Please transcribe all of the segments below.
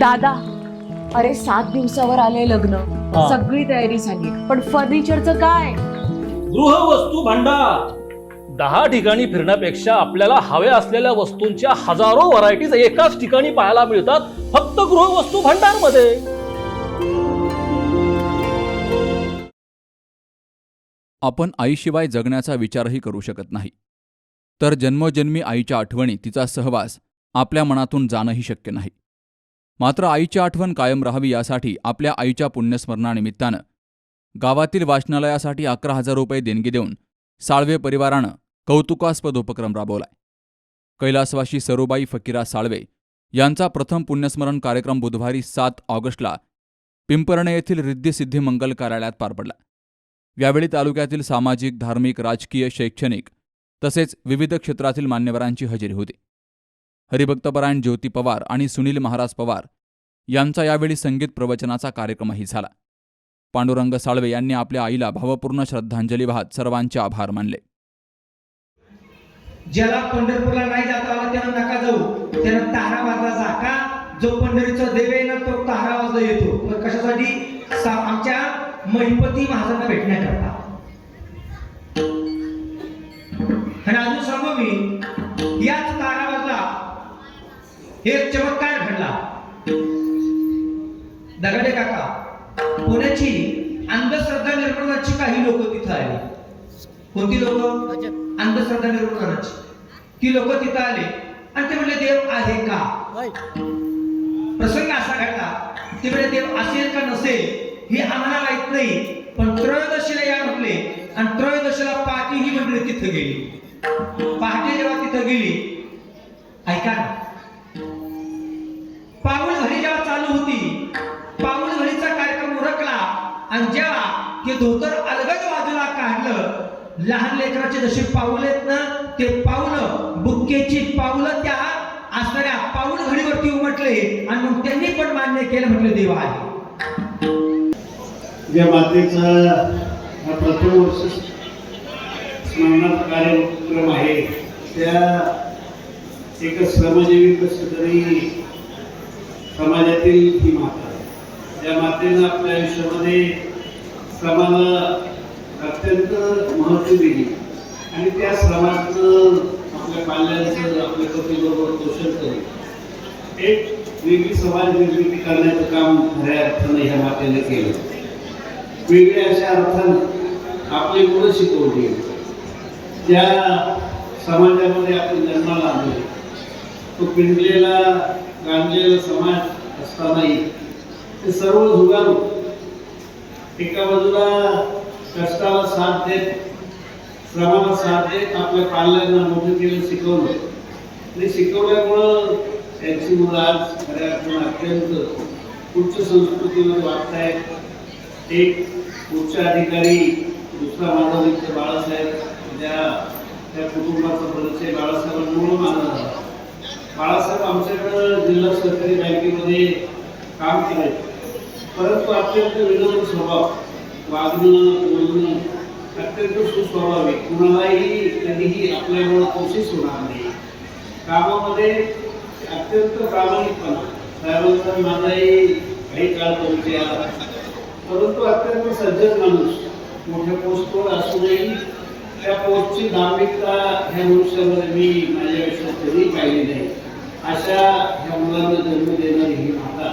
दादा अरे सात दिवसावर आले लग्न. हा. सगळी तयारी झाली. पण फर्निचरचं काय? गृहवस्तू भांडार. दहा ठिकाणी फिरण्यापेक्षा आपल्याला हव्या असलेल्या वस्तूंच्या हजारो व्हरायटीज एकाच ठिकाणी पाहायला मिळतात फक्त गृहवस्तू भांडारमध्ये आपण आईशिवाय जगण्याचा विचारही करू शकत नाही. तर जन्मोजन्मी आईच्या आठवणी तिचा सहवास आपल्या मनातून जाणंही शक्य नाही. मात्र आईची आठवण कायम राहावी यासाठी आपल्या आईच्या पुण्यस्मरणानिमित्तानं गावातील वाचनालयासाठी अकरा हजार रुपये देणगी देऊन साळवे परिवारानं कौतुकास्पद उपक्रम राबवलाय. कैलासवाशी सरुबाई फकीरा साळवे यांचा प्रथम पुण्यस्मरण कार्यक्रम बुधवारी सात ऑगस्टला पिंपरणे येथील रिद्धिसिद्धी मंगल कार्यालयात पार पडला. यावेळी तालुक्यातील सामाजिक धार्मिक राजकीय शैक्षणिक तसेच विविध क्षेत्रातील मान्यवरांची हजेरी होती. हरिभक्तपरायण ज्योती पवार आणि सुनील महाराज पवार यांचा यावेळी संगीत प्रवचनाचा कार्यक्रमही झाला. पांडुरंग साळवे यांनी आपल्या आईला भावपूर्ण श्रद्धांजली वाहत सर्वांचे आभार मानले. ज्याला पंढरपूरला नाही जाता आला त्यानं नका जाऊ. त्यानं तारा वाजला जा का? जो पंढरीचा देव आहे ना तो तारा वाजला येतो. कशासाठी? आमच्या महिपती महाराजांना भेटण्याकरता. एक चमत्कार घडला? दगडे काका पुण्याची अंधश्रद्धा निर्मूलनाची काही लोक तिथं आली. कोणती लोक? अंधश्रद्धा निर्मूलनाची ती लोक तिथं आले आणि ते म्हणले देव आहे का? प्रसंग असा घडला ते म्हणजे देव असेल का नसेल हे आम्हाला माहीत नाही पण त्रयोदशीला या म्हटले आणि त्रयोदशीला पहाटे ही मंडळी तिथं गेली. पहाटे जेव्हा तिथं गेली ऐका ना पाऊल घडी जेव्हा चालू होती पाऊल घडीचा कार्यक्रम उरकला आणि जेव्हा ते धोतर अलगद बाजूला काढलं लहान लेकराचे जसे पाऊल आहेत ना ते पाऊलं बुक्केची पाऊलं त्या असणाऱ्या पाऊल घडीवरती उमटले आणि मग त्यांनी पण मान्य केलं म्हटलं देव आहे. या मातेचा प्रथम वर्ष कार्यक्रम आहे. त्या एक श्रमजीवी कसं तरी समाजातील ही माता त्या मातेनं आपल्या आयुष्यामध्ये श्रमाला अत्यंत महत्त्व दिली. आणि त्या श्रमाचं आपल्या पाल्यांचं आपल्या पतीबरोबर पोषण करून एक वेगळी समाज निर्मिती करण्याचं काम खऱ्या अर्थानं ह्या मातेने केलं. वेगळ्या अशा अर्थानं आपली मुलं शिकवली. ज्या समाजामध्ये आपण जन्माला आलो तो पिंजलेला गांजलेला समाज असतानाही ते सर्व जुगारू एका बाजूला कष्टाला साथ देत श्रमाला साथ देत आपल्या पाल्यांना मोठं केलं शिकवलं. आणि शिकवल्यामुळं त्यांची मुलं आज खऱ्या अर्थानं अत्यंत उच्च संस्कृतीमध्ये वागतायत एक उच्च अधिकारी दुसरा माझा मित्र बाळासाहेब ज्या त्या कुटुंबाचा परिचय बाळासाहेबांमुळं माझा झाला. बाळासाहेब आमच्याकडं जिल्हा सहकारी बँकेमध्ये काम केलं परंतु अत्यंत विनम्र स्वभाव वागणं बोलणं अत्यंत सुस्वभाविक कुणालाही कधीही आपल्यामुळं कोशिश होणार नाही. कामामध्ये अत्यंत प्रामाणिकपणा साहेबांचा माझाही काही काळ परिचय आला परंतु अत्यंत सज्जन माणूस, मोठ्या पोस्टवर असूनही त्या पोस्टची धार्मिकता ह्या मनुष्यामध्ये मी माझ्या आयुष्यात कधी पाहिली नाही. अशा ह्या मुलांना जन्म देणारी ही माता.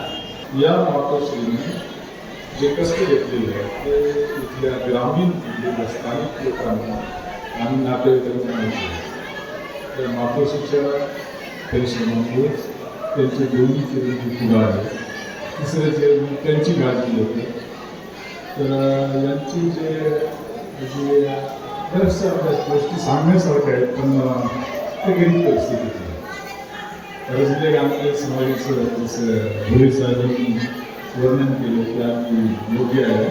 या मातोश्रीने जे कष्ट घेतलेले आहेत ते इथल्या ग्रामीण स्थानिक लोकांना आणि नातेवाईकांना माहिती आहे. त्या मातोश्रीच्या परिश्रमामुळेच त्यांचे दोन्ही जे पुढं आहे तिसरे जे त्यांची काळजी होते तर यांची जे जे बऱ्याचशा गोष्टी सांगण्यासारख्या आहेत पण ते गरीब परिस्थितीत आहे. आम्हाला समाजाचं जसं भोळे साहेबांनी वर्णन केलं की आम्ही योग्य आहे.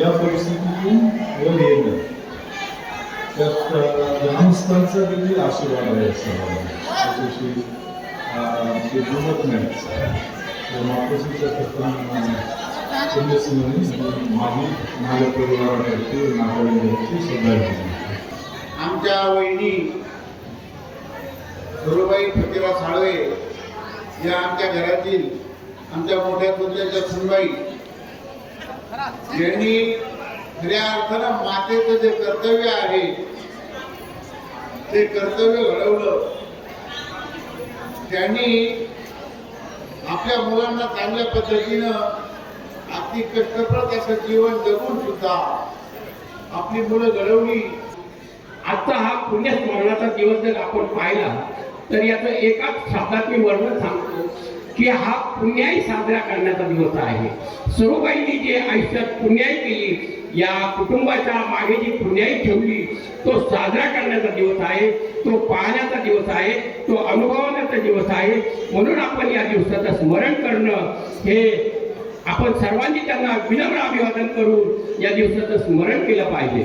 या परिस्थितीतून वर येणं. त्यात ग्रामस्थांचा देखील आशीर्वाद आहे त्याच्याशी ते जुमत नाही तर मातोश्रीच्या प्रथम माझी माझ्या परिवारातर्फे नातेवाईकांची श्रद्धांजली आमच्या वहिनी धुरुबाई प्रतिभा साळवे या आमच्या घरातील आमच्या मोठ्या कुत्र्याच्या सुनबाई. यांनी खऱ्या अर्थानं मातेचं जे कर्तव्य आहे ते कर्तव्य घडवलं. त्यांनी आपल्या मुलांना चांगल्या पद्धतीनं अगदी कष्टप्रत असं जीवन जगून सुद्धा आपली मुलं घडवली. आता हा पुण्यस्मरणाचा दिवस जर आपण पाहिला तर याचं एकाच शब्दात मी वर्णन सांगतो की हा पुण्याई साजरा करण्याचा दिवस आहे. सरोबाईंनी जे आयुष्यात पुण्याई केली या कुटुंबाच्या मागे जी पुण्याई ठेवली तो साजरा करण्याचा दिवस आहे तो पाहण्याचा दिवस आहे तो अनुभवण्याचा दिवस आहे. म्हणून आपण या दिवसाचं स्मरण करणं हे आपण सर्वांनी त्यांना विनम्र अभिवादन करून या दिवसाचं स्मरण केलं पाहिजे.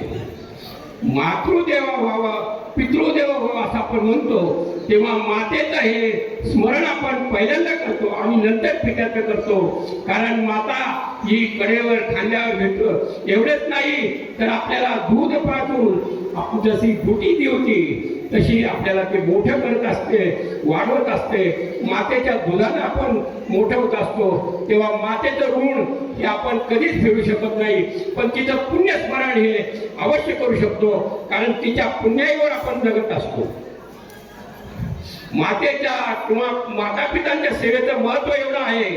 मातृदेवा व्हावा पितृदेव हो असं आपण म्हणतो. तेव्हा मातेचं हे स्मरण आपण पहिल्यांदा करतो आणि नंतर पित्याचं करतो. कारण माता ही कडेवर खांद्यावर भेटतो. एवढेच नाही तर आपल्याला दूध पाजून आपण जशी फुटी देवती तशी आपल्याला ते मोठं करत असते वाढवत असते. मातेच्या दुधाने आपण मोठं होत असतो. तेव्हा मातेचं ऋण हे आपण कधीच फेडू शकत नाही. पण तिचं पुण्यस्मरण हे अवश्य करू शकतो कारण तिच्या पुण्याईवर आपण जगत असतो. मातेच्या किंवा माता पितांच्या सेवेचं महत्त्व एवढं आहे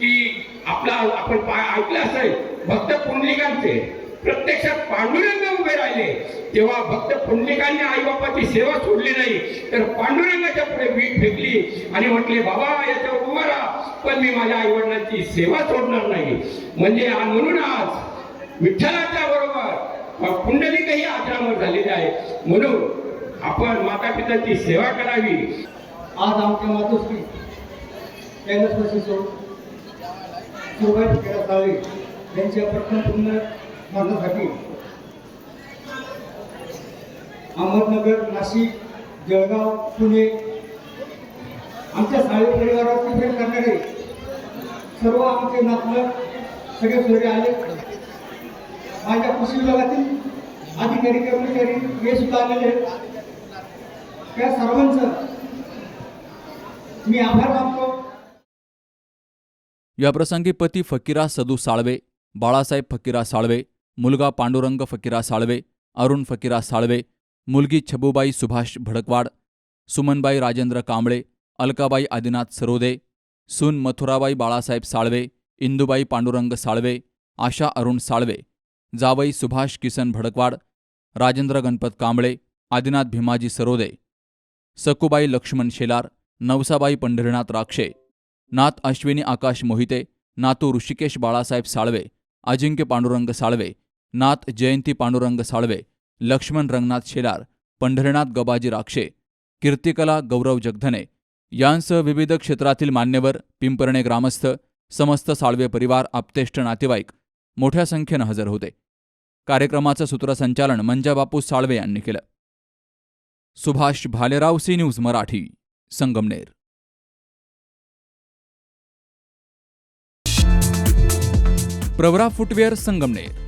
की आपला आपण ऐकलं असेल भक्त पुंडलिकांचे प्रत्यक्षात पांडुरंग उभे राहिले. तेव्हा भक्त पुंडलिकांनी आईबापाची सेवा सोडली नाही तर पांडुरंगाच्या पुढे मीठ फेकली आणि म्हटले बाबा याच्यावर उभा राहा पण मी माझ्या आईवडिलांची सेवा सोडणार नाही. म्हणजे म्हणून आज विठ्ठलाच्या बरोबर पुंडलिकही आक्रमण झालेले आहे. म्हणून आपण माता पिताची सेवा करावी. आज आमच्या मातोश्री कैलासवासी सौ सुभाष यांच्या प्रथम पूर्ण स्मरणासाठी अहमदनगर नाशिक जळगाव पुणे. आमच्या साहेब परिवारात भेट करणारे सर्व आमचे नातलग सगळे सोयरे आले. माझ्या कृषी विभागातील अधिकारी कर्मचारी हे सुद्धा आलेले आहेत. त्या सर्वांचं मी आभार मानतो. याप्रसंगी पती फकीरा सदू साळवे बाळासाहेब फकीरा साळवे मुलगा पांडुरंग फकीरा साळवे अरुण फकीरा साळवे मुलगी छबूबाई सुभाष भडकवाड सुमनबाई राजेंद्र कांबळे अलकाबाई आदिनाथ सरोदे सून मथुराबाई बाळासाहेब साळवे इंदुबाई पांडुरंग साळवे आशा अरुण साळवे जावई सुभाष किसन भडकवाड राजेंद्र गणपत कांबळे आदिनाथ भीमाजी सरोदे सकुबाई लक्ष्मण शेलार नवसाबाई पंढरीनाथ राक्षे नाथ अश्विनी आकाश मोहिते नातू ऋषिकेश बाळासाहेब साळवे अजिंक्य पांडुरंग साळवे नाथ जयंती पांडुरंग साळवे लक्ष्मण रंगनाथ शेलार पंढरीनाथ गबाजी राक्षे कीर्तिकला गौरव जगधने यांसह विविध क्षेत्रातील मान्यवर पिंपरणे ग्रामस्थ समस्त साळवे परिवार आप्तेष्ट नातेवाईक मोठ्या संख्येनं हजर होते. कार्यक्रमाचं सूत्रसंचालन मंजाबापू साळवे यांनी केलं. Subhash Bhalerao C news Marathi Sangamner. Pravara footwear Sangamner.